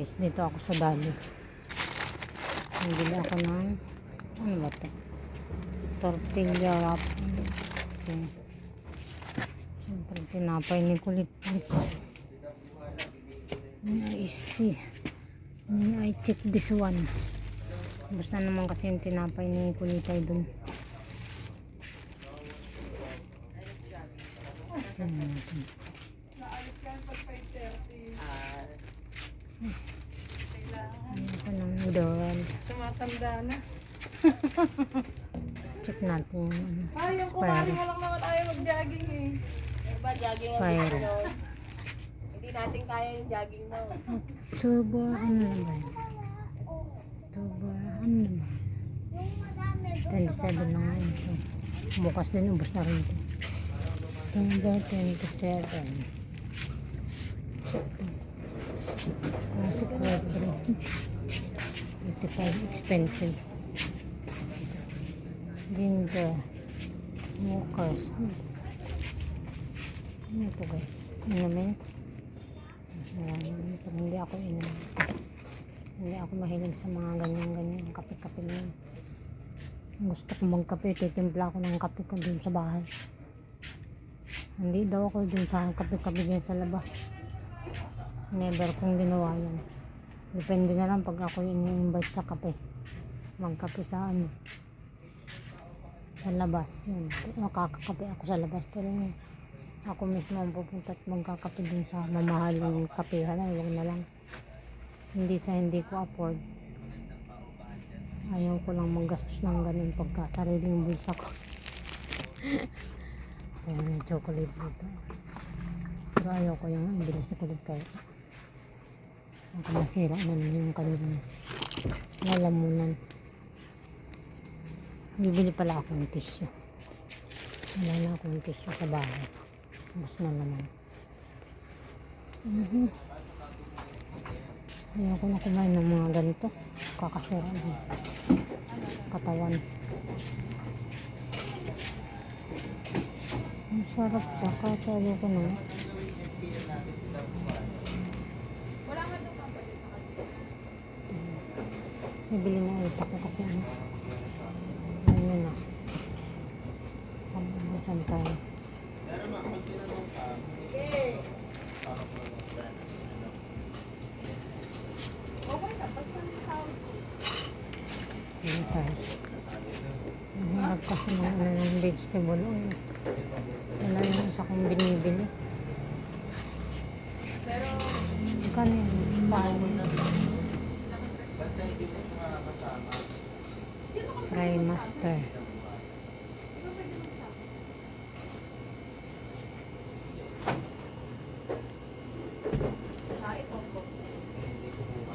Guys, dito ako sa Dali. Nabili ako ng ano ba to? Tortilla wrap. Okay. Siyempre, tinapay ni kulit. I see. I check this one. Basta naman kasi yung tinapay ni kulitay dun. Tingnan natin. Ano pa ng doon? Tumatanda na. Check natin ano, Ay, yung kumari mo lang naman tayo mag-jogging eh. Diba, jogging ang gusto mo? Hindi natin kaya yung jogging mo. October, ano naman? October, ano naman? 27 na ngayon. So, bukas din, ubos na rin ito. October 27. Classic red bread. 85 expensive. Ginger. Smokers. Ano ito guys? Inumin? Ayan, pag hindi ako inom. Hindi ako mahilig sa mga ganyan-ganyan. Kape-kape na yun. Gusto ko magkape. Titimpla ako ng kape ko dun sa bahay. Hindi daw ako dun sa kape-kape dyan sa labas. Never kong ginawa yan. Depende na lang pag ako ini-invite sa kape. Magkape sa ano. Sa labas. Yun. Nakakakape ako sa labas. Pero yung ako mismo ang pupunta at magkakape dun sa mamahaling kapehan ay huwag na lang. Hindi sa hindi ko afford. Ayaw ko lang maggastos ng ganun pagka sariling bulsa ko. Ayan yung chocolate dito. Pero ayaw ko yung bilis na kulit kayo. Masira na yung kanyang lalamunan. Bibili pala ako ng tissue. Wala na akong tissue sa bahay. Mas na naman. Mhm. Ayaw ko na kumain ng mga ganito. Kakasira ng katawan. Ang sarap siya. Kaso ayaw ko na. Bibili na ulit ako kasi ano. Ano na. Saan tayo? Ano tayo? Ang hirap kasi ng ano ng vegetable oil. Wala yung isa kong binibili. Pero, Kano yun? Mahal. Fry master.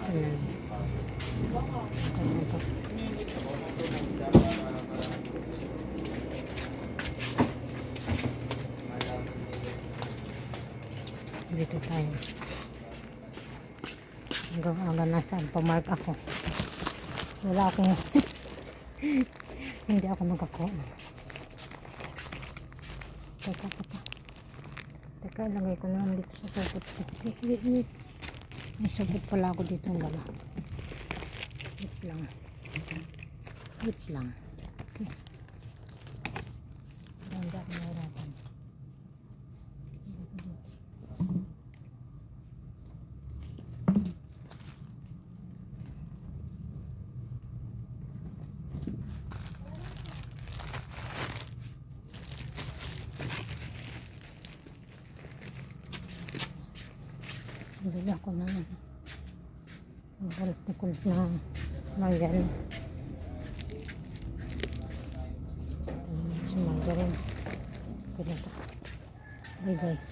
Ayan. Ayan ito. Dito tayo. Hanggang aga na saan pamark ako. Wala akong hindi ako nakakuha. Teka, teka. Teka, ilagay ko na lang dito sa supot ko. May supot pala ako dito ng gala. Wait lang. Wait lang. Okay. Hindi ako nahirapan. Bili ako na Galit na margarine. Sa margarine. Ganito. Okay guys.